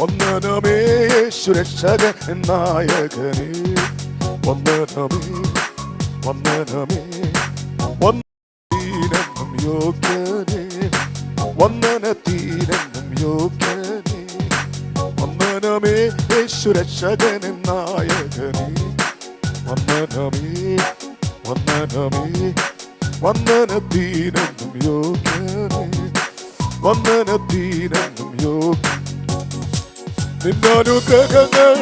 വന്ദനമേ സുരക്ഷകൻ നായകനേ. വന്ദനമേ വന്ദനമേ വന്ദനം യോഗ്യനേ. വന്ദനത്തീരെന്നും യോഗ്യനേ. വന്ദനമേ യേശുരക്ഷകൻ നായകനേ. വന്ദനമേ വന്ദനമേ വന്ദനത്തീരെന്നും യോഗ്യനേ. വന്ദനത്തീരെന്നും യോഗ്യ നിന്നനുഗ്രഹങ്ങൾ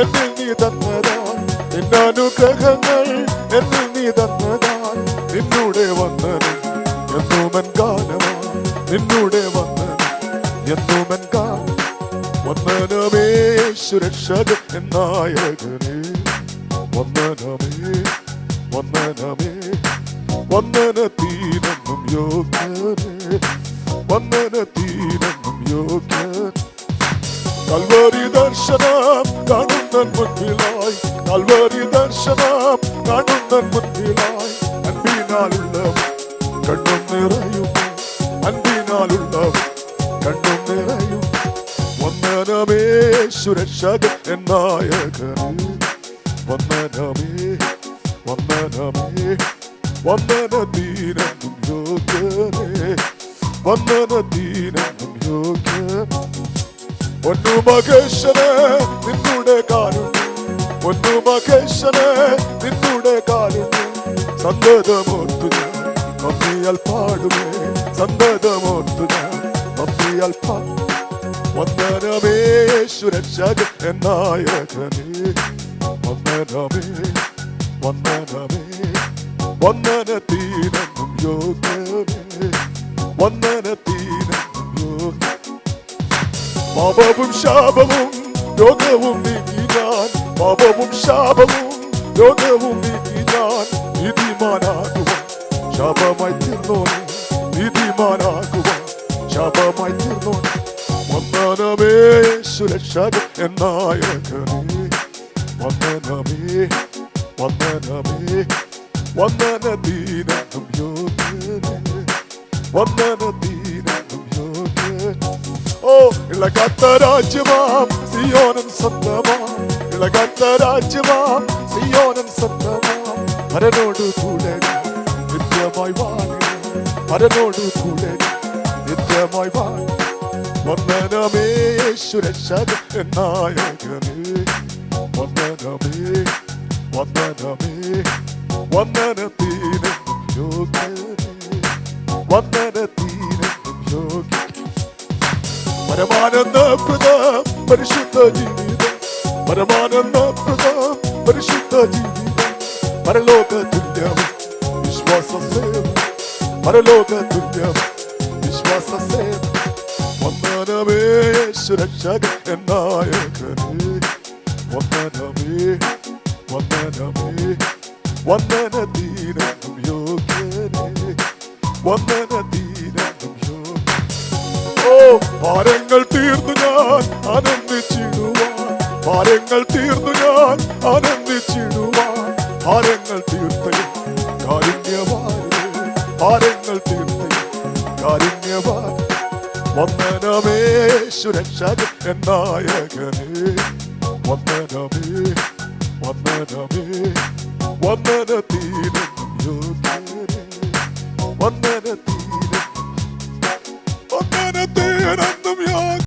എന്നിൽ നീ തന്നതാൽ നിന്നനുഗ്രഹങ്ങൾ എന്നിൽ നീ തന്നതാൻ നിന്നൂടെ വന്നത് എന്നുമൻ കാലമാ നിന്നൂടെ വന്നത് എന്നുമൻ കാലം വന്ദനമേ സുരക്ഷകൻ നായകനെ വന്ദനമേ വന്ദനമേ വന്ദനത്തീനെന്നും യോഗ്യനെ. വന്ദനത്തീനെന്നും യോഗ്യൻ കൽവരി ദർശനം കാണുന്നൻ മുൻപിലായി കൽവരി ദർശനം കാണുന്നൻ മുൻപിലായി അൻപിനാലുള്ളവൻ കണ്ണും നിറയും. അൻപിനാലുള്ളവൻ കണ്ണും നിറയും. വന്ദനമേ സുരക്ഷകൻ വന്നനമേ വന്ദനമേ വന്ദനമേ വന്ദനത്തീനെന്നും യോഗ്യനേ. ദീനം യോഗ്യനേ. പൊന്നു മകേശന് നിന്നൂടെ കാരുണ്യം പൊന്നു മകേശന് നിന്നൂടെ കാരുണ്യം സന്തതമോർത്തു ഞാൻ പാടുമേ. സന്തതമോർത്തു ഞാൻ നന്ദിയാൽ പാടും വന്ദനമേ സുരക്ഷകൻ നായകനേ. വന്ദനമേ വന്ദനമേ. വന്ദനത്തീനെന്നും യോഗ്യമേ വന്ദനത്തീനെന്നും യോഗ്യ പാപവും ശാപവും രോഗവും നീക്കി ഞാൻ പാപവും ശാപവും രോഗവും നീക്കി ഞാൻ നീതിമാനാകുവാൻ. ശാപമായി തീർന്നോനെ നീതിമാനാകുവാൻ. ശാപമായി തീർന്നോനെ. വന്ദനമേ സുരക്ഷകൻ നായകനേ വന്ദനമേ വന്ദനമേ വന്ദനത്തീനെന്നും ഓ ഇളകാത്ത രാജ്യമാം സിയോനും സ്വന്തമാം. ഇളകാത്ത രാജ്യമാം സിയോനും സ്വന്തമാം. പരനോട് കൂടെ നിത്യമായി വാഴുക പരനോട് കൂടെ നിത്യമായി വാഴുക വന്ദനമേ സുരക്ഷകൻ നായകനേ വന്ദനമേ വന്ദനമേ വന്ദനത്തിന് യോഗ്യനേ. വന്ദനത്തീനെന്നും യോഗ്യ പരമാനന്ദപ്രദം പരിശുദ്ധ ജീവിതം പരമാനന്ദപ്രദം പരിശുദ്ധ ജീവിതം പരലോക തുല്യം വിശ്വാസ സേവ പരലോക തുല്യം വിശ്വാസ സേവ വന്ദനമേ സുരക്ഷകൻ നായകനേ വന്ദനമേ വന്ദനമേ വന്ദനത്തീനെന്നും ഭാരങ്ങൾ തീർന്നു ഞാൻ ആനന്ദിച്ചിടുവാൻ ഭാരങ്ങൾ തീർന്നു ഞാൻ ആനന്ദിച്ചിടുവാൻ ഭാരങ്ങൾ തീർത്ത കാരുണ്യവാരേ ഭാരങ്ങൾ തീർത്ത കാരുണ്യവാൻ വന്ദനമേ സുരക്ഷകൻ നായകനേ വന്ദനമേ വന്ദനമേ വന്ദനത്തീനെന്നും യോഗ്യനേ വന്ദനത്തീ